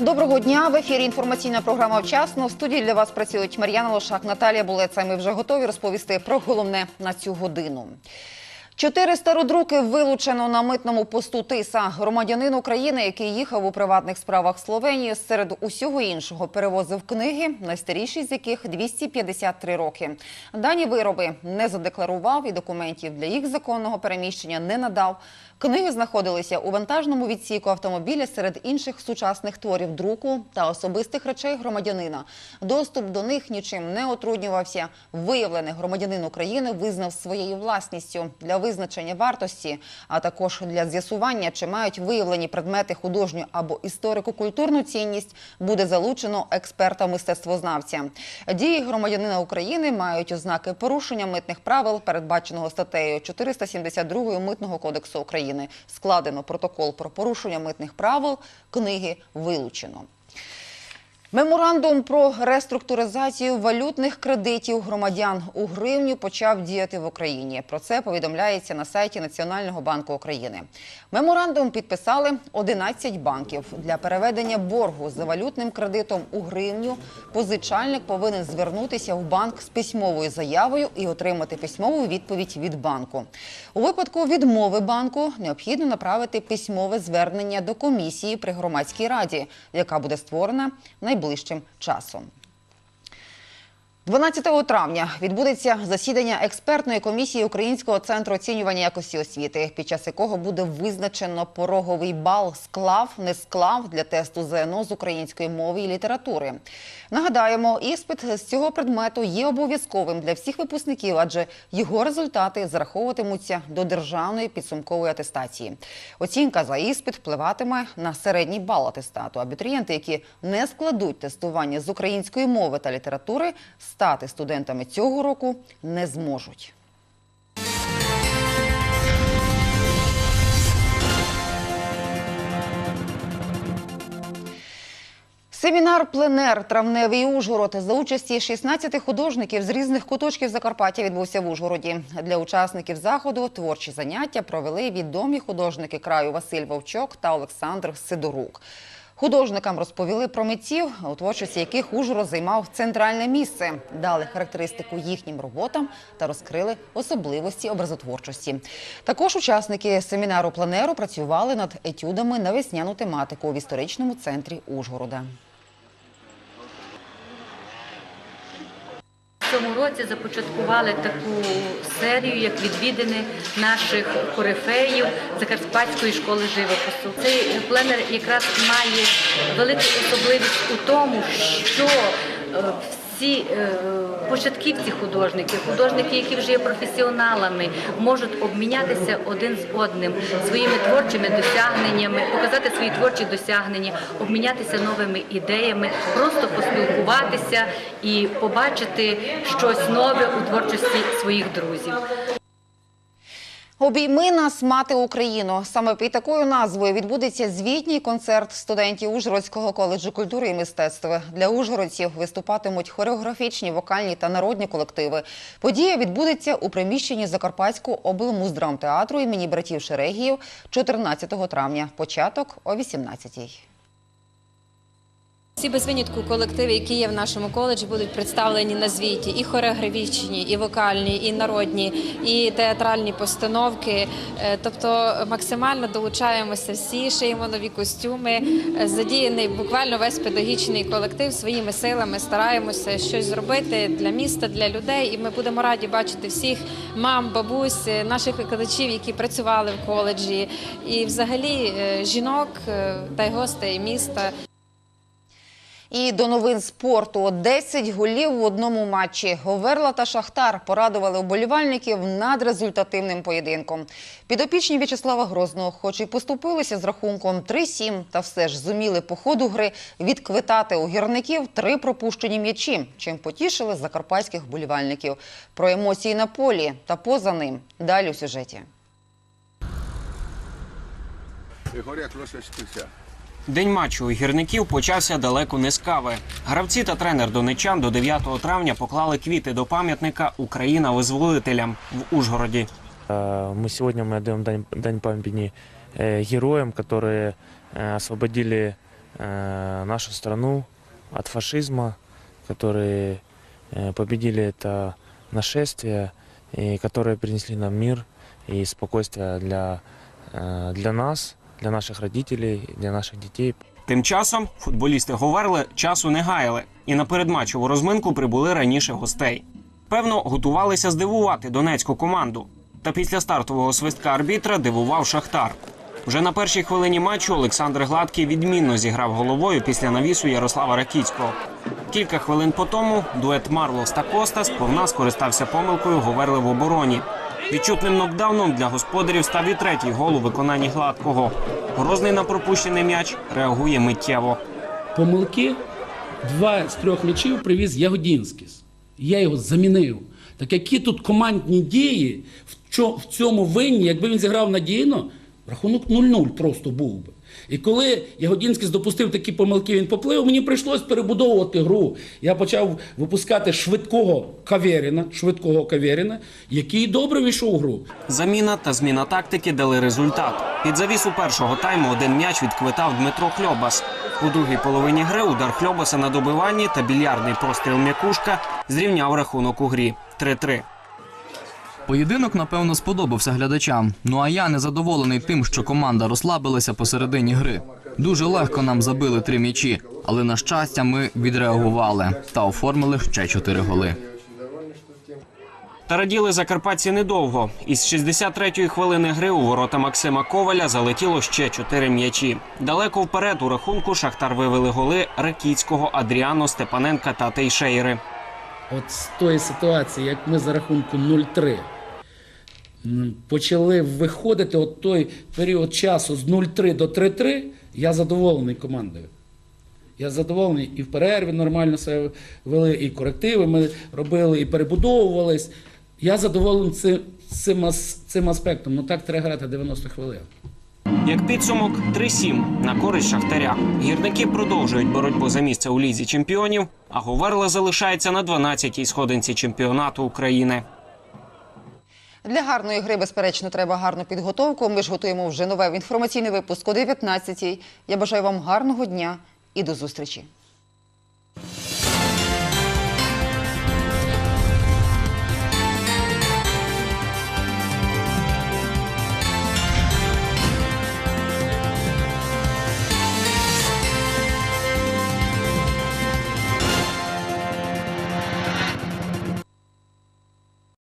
Доброго дня. В ефірі інформаційна програма «Вчасно». В студії для вас працюють Мар'яна Лошак, Наталія Булеца. Ми вже готові розповісти про головне на цю годину. Чотири стародруки вилучено на митному посту Тиса. Громадянин України, який їхав у приватних справах Словенії, серед усього іншого перевозив книги, найстаріші з яких 253 роки. Дані вироби не задекларував і документів для їх законного переміщення не надав. Книги знаходилися у вантажному відсіку автомобіля серед інших сучасних творів друку та особистих речей громадянина. Доступ до них нічим не отруднювався. Виявлений громадянин України визнав своєю власністю для визначення вартості, а також для з'ясування, чи мають виявлені предмети художню або історико-культурну цінність, буде залучено експерта-мистецтвознавця. Дії громадянина України мають ознаки порушення митних правил, передбаченого статтею 472 Митного кодексу України. Складено протокол про порушення митних правил, книги вилучено. Меморандум про реструктуризацію валютних кредитів громадян у гривню почав діяти в Україні. Про це повідомляється на сайті Національного банку України. Меморандум підписали 11 банків. Для переведення боргу за валютним кредитом у гривню позичальник повинен звернутися в банк з письмовою заявою і отримати письмову відповідь від банку. У випадку відмови банку необхідно направити письмове звернення до комісії при громадській раді, яка буде створена найближчим часом. 12 травня відбудеться засідання експертної комісії Українського центру оцінювання якості освіти, під час якого буде визначено пороговий бал склав, не склав для тесту ЗНО з української мови і літератури. Нагадаємо, іспит з цього предмету є обов'язковим для всіх випускників, адже його результати зараховуватимуться до державної підсумкової атестації. Оцінка за іспит впливатиме на середній бал атестату. Абітурієнти, які не складуть тестування з української мови та літератури, стати студентами цього року не зможуть. Семінар Пленер Травневий Ужгород за участі 16 художників з різних куточків Закарпаття відбувся в Ужгороді. Для учасників заходу творчі заняття провели відомі художники краю Василь Вовчок та Олександр Сидорук. Художникам розповіли про митців, у творчості яких Ужгород займав центральне місце, дали характеристику їхнім роботам та розкрили особливості образотворчості. Також учасники семінару планеру працювали над етюдами на весняну тематику в історичному центрі Ужгорода. Цьому році започаткували таку серію, як відвідини наших корифеїв Закарпатської школи живопису. Цей пленер якраз має велику особливість у тому, що е, всі е, початківці художники, художники, які вже є професіоналами, можуть обмінятися один з одним своїми творчими досягненнями, показати свої творчі досягнення, обмінятися новими ідеями, просто поспілкуватися і побачити щось нове у творчості своїх друзів. Обійми нас, мати Україну. Саме під такою назвою відбудеться звітній концерт студентів Ужгородського коледжу культури і мистецтва. Для ужгородців виступатимуть хореографічні, вокальні та народні колективи. Подія відбудеться у приміщенні Закарпатського облмуздрамтеатру імені братів Шерегіїв 14 травня. Початок о 18-й. Всі без винятку колективи, які є в нашому коледжі, будуть представлені на звіті і хореографічні, і вокальні, і народні, і театральні постановки. Е, Тобто максимально долучаємося всі, шиємо нові костюми. Е, Задіяний буквально весь педагогічний колектив своїми силами стараємося щось зробити для міста, для людей. І ми будемо раді бачити всіх мам, бабусь, е, наших викладачів, які працювали в коледжі, і взагалі жінок та й гостей міста. І до новин спорту 10 голів в одному матчі. Говерла та Шахтар порадували вболівальників над результативним поєдинком. Підопічні В'ячеслава Грозного, хоч і поступилися з рахунком 3-7, та все ж зуміли по ходу гри відквитати у гірників три пропущені м'ячі, чим потішили закарпатських вболівальників. Про емоції на полі та поза ним далі у сюжеті. Григорія Клошечкуся. День матчу у гірників почався далеко не з кави. Гравці та тренер донечан до 9 травня поклали квіти до пам'ятника Україна визволителям в Ужгороді. Э, Мы сегодня мы отдаем дань, дань памяти э, героям, которые э, освободили э, нашу страну от фашизма, которые э, победили это нашествие и которые принесли нам мир и спокойствие для, э, для нас, для наших родителей, для наших дітей. Тим часом футболісти Говерли часу не гаяли і на передматчеву розминку прибули раніше гостей. Певно, готувалися здивувати донецьку команду. Та після стартового свистка арбітра дивував Шахтар. Вже на першій хвилині матчу Олександр Гладкий відмінно зіграв головою після навісу Ярослава Ракіцького. Кілька хвилин по тому дует Марлос та Коста сповна скористався помилкою Говерли в обороні. Відчутним нокдауном для господарів став і третій гол у виконанні гладкого. Грозний на пропущений м'яч реагує миттєво. помилки. Два з трьох м'ячів привіз Ягодінськіс. Я його замінив. Так які тут командні дії в цьому винні, якби він зіграв надійно, рахунок 0-0 просто був би. І коли Ягодінський допустив такі помилки, він поплив, мені прийшлось перебудовувати гру. Я почав випускати швидкого Каверіна, швидкого Каверіна, який добре війшов у гру. Заміна та зміна тактики дали результат. Під завісу першого тайму один м'яч відквитав Дмитро Хльобас. У другій половині гри удар Хльобаса на добиванні та більярдний простріл м'якушка зрівняв рахунок у грі 3-3. Поєдинок, напевно, сподобався глядачам. Ну а я не задоволений тим, що команда розслабилася посередині гри. Дуже легко нам забили три м'ячі, але на щастя ми відреагували та оформили ще чотири голи. Та раділи закарпатці недовго. Із 63-ї хвилини гри у ворота Максима Коваля залетіло ще чотири м'ячі. Далеко вперед у рахунку Шахтар вивели голи Ракіцького, Адріано, Степаненка та Тейшейри. От з тої ситуації, як ми за рахунку 0-3 м, почали виходити от той період часу з 0-3 до 3-3, я задоволений командою. Я задоволений і в перерві нормально себе вели, і корективи ми робили, і перебудовувались. Я задоволений цим, цим, цим аспектом. Ну так треба грати 90 хвилин. Як підсумок 3-7 на користь Шахтаря. Гірники продовжують боротьбу за місце у лізі чемпіонів, а Говерла залишається на 12-й сходинці чемпіонату України. Для гарної гри, безперечно, треба гарну підготовку. Ми ж готуємо вже нове інформаційний випуск о 19-й. Я бажаю вам гарного дня і до зустрічі.